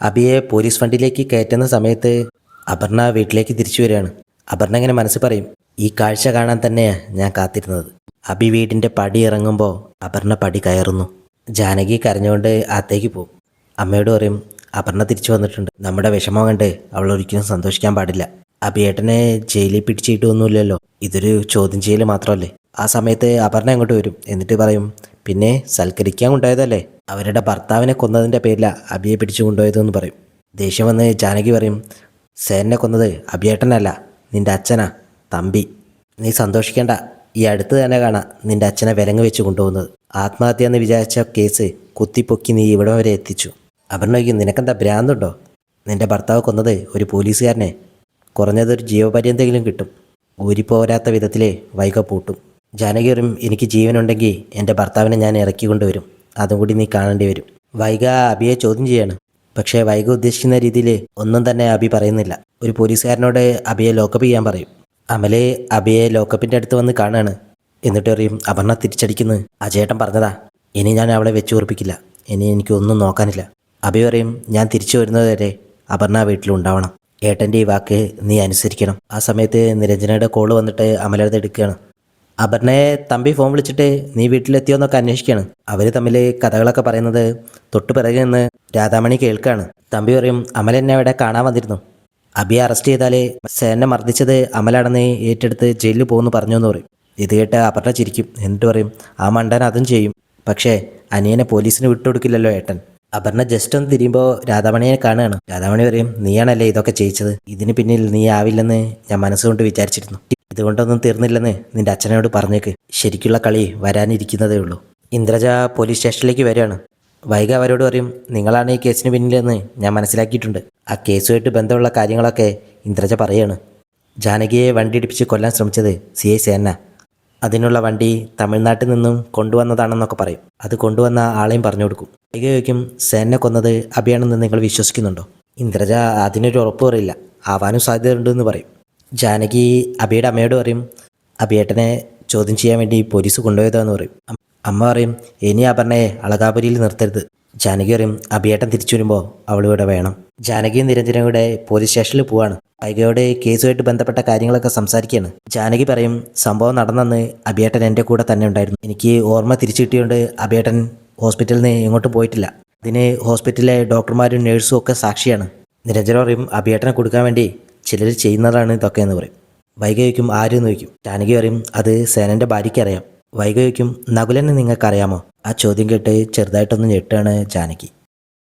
അബിയെ police ഫണ്ടിലേക്ക് കയറ്റുന്ന സമയത്ത് അപർണ വീട്ടിലേക്ക് തിരിച്ചു വരികയാണ്. അപർണ ഇങ്ങനെ മനസ്സ് പറയും ഈ കാഴ്ച കാണാൻ തന്നെയാണ് ഞാൻ കാത്തിരുന്നത്. അബി വീടിന്റെ പടി ഇറങ്ങുമ്പോൾ അപർണ പടി കയറുന്നു. ജാനകി കരഞ്ഞുകൊണ്ട് അകത്തേക്ക് പോകും. അമ്മയോട് പറയും അപർണ തിരിച്ചു വന്നിട്ടുണ്ട്. നമ്മുടെ വിഷമം കണ്ട് അവൾ ഒരിക്കലും സന്തോഷിക്കാൻ പാടില്ല. അബിയേട്ടനെ ജയിലിൽ പിടിച്ചിട്ട് ഒന്നുമില്ലല്ലോ ഇതൊരു ചോദ്യം ചെയ്യൽ മാത്രമല്ലേ? ആ സമയത്ത് അപർണ അങ്ങോട്ട് വരും. എന്നിട്ട് പറയും പിന്നെ സൽക്കരിക്കാൻ കൊണ്ടുപോയതല്ലേ അവരുടെ ഭർത്താവിനെ കൊന്നതിന്റെ പേരില അബിയെ പിടിച്ചു കൊണ്ടുപോയതെന്ന് പറയും. ദേഷ്യം വന്ന് ജാനകി പറയും സേനെ കൊന്നത് അഭിയേട്ടനല്ല നിന്റെ അച്ഛനാ തമ്പി. നീ സന്തോഷിക്കേണ്ട ഈ അടുത്ത് തന്നെ കാണാം നിന്റെ അച്ഛനെ വിലങ്ങ് വെച്ച് കൊണ്ടുപോകുന്നത്. ആത്മഹത്യ എന്ന് വിചാരിച്ച കേസ് കുത്തിപ്പൊക്കി നീ ഇവിടം വരെ എത്തിച്ചു. അപർണയ്ക്ക് നിനക്കെന്താ ഭ്രാന്തുണ്ടോ? നിന്റെ ഭർത്താവ് കൊന്നത് ഒരു പോലീസുകാരനെ. കുറഞ്ഞതൊരു ജീവപര്യന്തെങ്കിലും കിട്ടും. ഊരിപ്പോരാത്ത വിധത്തിലേ വൈക പൂട്ടും. ജാനകിയറും എനിക്ക് ജീവനുണ്ടെങ്കിൽ എന്റെ ഭർത്താവിനെ ഞാൻ ഇറക്കി കൊണ്ടുവരും. അതും കൂടി നീ കാണേണ്ടി വരും. വൈഗ അബിയെ ചോദ്യം ചെയ്യാണ്. പക്ഷേ വൈഗ ഉദ്ദേശിക്കുന്ന രീതിയിൽ ഒന്നും തന്നെ അബി പറയുന്നില്ല. ഒരു പോലീസുകാരനോട് അബിയെ ലോക്കപ്പ് ചെയ്യാൻ പറയും. അമലെ അബിയെ ലോക്കപ്പിന്റെ അടുത്ത് വന്ന് കാണാണ്. എന്നിട്ട് പറയും അപർണ തിരിച്ചടിക്കുന്നു. അജയേട്ടൻ പറഞ്ഞതാ. ഇനി ഞാൻ അവളെ വെച്ച് ഉറപ്പിക്കില്ല. ഇനി എനിക്കൊന്നും നോക്കാനില്ല. അബി പറയും ഞാൻ തിരിച്ചു വരുന്നതുവരെ അപർണ വീട്ടിലുണ്ടാവണം ഏട്ടന്റെ ഈ വാക്ക് നീ അനുസരിക്കണം. ആ സമയത്ത് നിരഞ്ജനയുടെ കോൾ വന്നിട്ട് അമലടുത്ത് എടുക്കുകയാണ്. അപർണയെ തമ്പി ഫോൺ വിളിച്ചിട്ട് നീ വീട്ടിലെത്തിയോന്നൊക്കെ അന്വേഷിക്കുകയാണ്. അവർ തമ്മിൽ കഥകളൊക്കെ പറയുന്നത് തൊട്ടു പിറകെ നിന്ന് രാധാമണി കേൾക്കുകയാണ് തമ്പി പറയും അമൽ എന്നെ അവിടെ കാണാൻ വന്നിരുന്നു. അബിയെ അറസ്റ്റ് ചെയ്താൽ സേനെ മർദ്ദിച്ചത് അമലാണെന്ന് ഏറ്റെടുത്ത് ജയിലിൽ പോകുമെന്ന് പറഞ്ഞു എന്ന് പറയും. ഇത് കേട്ട് അപർണ ചിരിക്കും. എന്നിട്ട് പറയും ആ മണ്ടൻ അതും ചെയ്യും. പക്ഷേ അനിയനെ പോലീസിന് വിട്ടുകൊടുക്കില്ലല്ലോ ഏട്ടൻ. അപർണ ജസ്റ്റ് ഒന്ന് തിരിയുമ്പോൾ രാധാമണിയെ കാണുകയാണ്. രാധാമണി പറയും നീയാണല്ലേ ഇതൊക്കെ ചെയ്യിച്ചത്? ഇതിന് പിന്നിൽ നീ ആവില്ലെന്ന് ഞാൻ മനസ്സുകൊണ്ട് വിചാരിച്ചിരുന്നു. ഇതുകൊണ്ടൊന്നും തീർന്നില്ലെന്ന് നിന്റെ അച്ഛനോട് പറഞ്ഞേക്ക്. ശരിക്കുള്ള കളി വരാനിരിക്കുന്നതേ ഉള്ളൂ. ഇന്ദ്രജ പോലീസ് സ്റ്റേഷനിലേക്ക് വരികയാണ്. വൈകി അവരോട് പറയും നിങ്ങളാണ് ഈ കേസിന് പിന്നിലെന്ന് ഞാൻ മനസ്സിലാക്കിയിട്ടുണ്ട്. ആ കേസുമായിട്ട് ബന്ധമുള്ള കാര്യങ്ങളൊക്കെ ഇന്ദ്രജ പറയാണ്. ജാനകിയെ വണ്ടി ഇടിപ്പിച്ച് കൊല്ലാൻ ശ്രമിച്ചത് സി ഐ സേന. അതിനുള്ള വണ്ടി തമിഴ്നാട്ടിൽ നിന്നും കൊണ്ടുവന്നതാണെന്നൊക്കെ പറയും. അത് കൊണ്ടുവന്ന ആളെയും പറഞ്ഞു കൊടുക്കും. വൈക ചോദിക്കും സേനെ കൊന്നത് അഭിയാണെന്ന് നിങ്ങൾ വിശ്വസിക്കുന്നുണ്ടോ? ഇന്ദ്രജ അതിനൊരു ഉറപ്പ് പറയില്ല ആവാനും സാധ്യതയുണ്ടെന്ന് പറയും. ജാനകി അബിയുടെ അമ്മയോട് പറയും അബിയേട്ടനെ ചോദ്യം ചെയ്യാൻ വേണ്ടി പോലീസ് കൊണ്ടുപോയതാന്ന് പറയും. അമ്മ പറയും ഇനി അപർണയെ അളകാപുരിയിൽ നിർത്തരുത്. ജാനകി പറയും അബിയേട്ടൻ തിരിച്ചു വരുമ്പോൾ അവളിവിടെ വേണം. ജാനകിയും നിരഞ്ജനും കൂടെ പോലീസ് സ്റ്റേഷനിൽ പോവാണ്. വൈകയോട് കേസുമായിട്ട് ബന്ധപ്പെട്ട കാര്യങ്ങളൊക്കെ സംസാരിക്കുകയാണ്. ജാനകി പറയും സംഭവം നടന്നെന്ന് അബിയേട്ടൻ എന്റെ കൂടെ തന്നെ ഉണ്ടായിരുന്നു. എനിക്ക് ഓർമ്മ തിരിച്ചു കിട്ടിയോണ്ട് അബിയേട്ടൻ ഹോസ്പിറ്റലിൽ നിന്ന് എങ്ങോട്ടും പോയിട്ടില്ല. അതിന് ഹോസ്പിറ്റലിലെ ഡോക്ടർമാരും നേഴ്സും ഒക്കെ സാക്ഷിയാണ്. നിരഞ്ജന പറയും അബിയേട്ടനെ കൊടുക്കാൻ വേണ്ടി ചിലർ ചെയ്യുന്നതാണ് ഇതൊക്കെ എന്ന് പറയും. വൈകി ആര്? ആരെന്ന് ചോദിക്കും. ജാനകി പറയും അത് സേനന്റെ ഭാര്യയ്ക്ക് അറിയാം. വൈകി ചോദിക്കും നകുലനെ നിങ്ങൾക്കറിയാമോ? ആ ചോദ്യം കേട്ട് ചെറുതായിട്ടൊന്ന് ഞെട്ടാണ് ജാനകി.